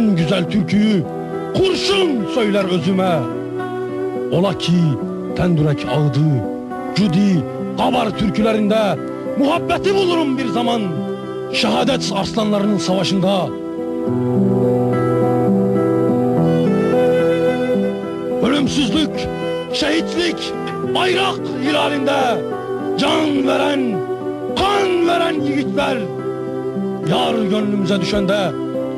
En güzel türküyü kurşun söyler özüme. Ola ki tendürek ağdı, cudi, kabar türkülerinde muhabbeti bulurum bir zaman. Şehadet arslanlarının savaşında. Ölümsüzlük, şehitlik, bayrak hilalinde can veren, kan veren yiğitler. Yar gönlümüze düşende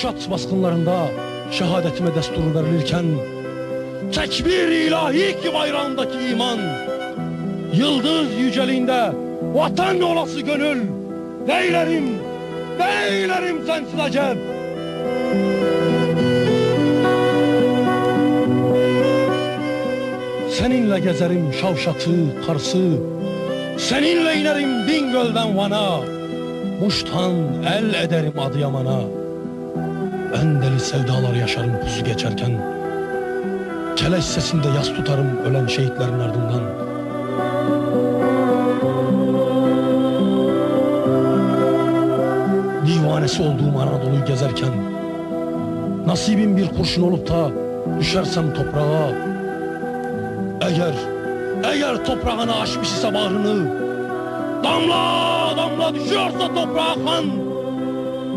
Kürşat baskınlarında şehadetime destur verilirken Tekbir ilahi ki bayrağındaki iman Yıldız yüceliğinde vatan olası gönül Beylerim, beylerim sensiz acep Seninle gezerim Şavşat'ı, Kars'ı Seninle inerim Bingöl'den Van'a Muş'tan el ederim Adıyaman'a Ben deli sevdalar yaşarım pusu geçerken. Keleş sesinde yas tutarım ölen şehitlerin ardından. Divanesi olduğum Anadolu'yu gezerken Nasibim bir kurşun olup da düşersem toprağa. Eğer, eğer toprağına aşmış ise bağrını Damla damla düşüyorsa toprağa kan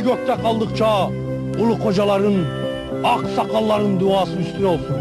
Ay gökte kaldıkça ulu kocaların, ak sakalların duası üstüne olsun.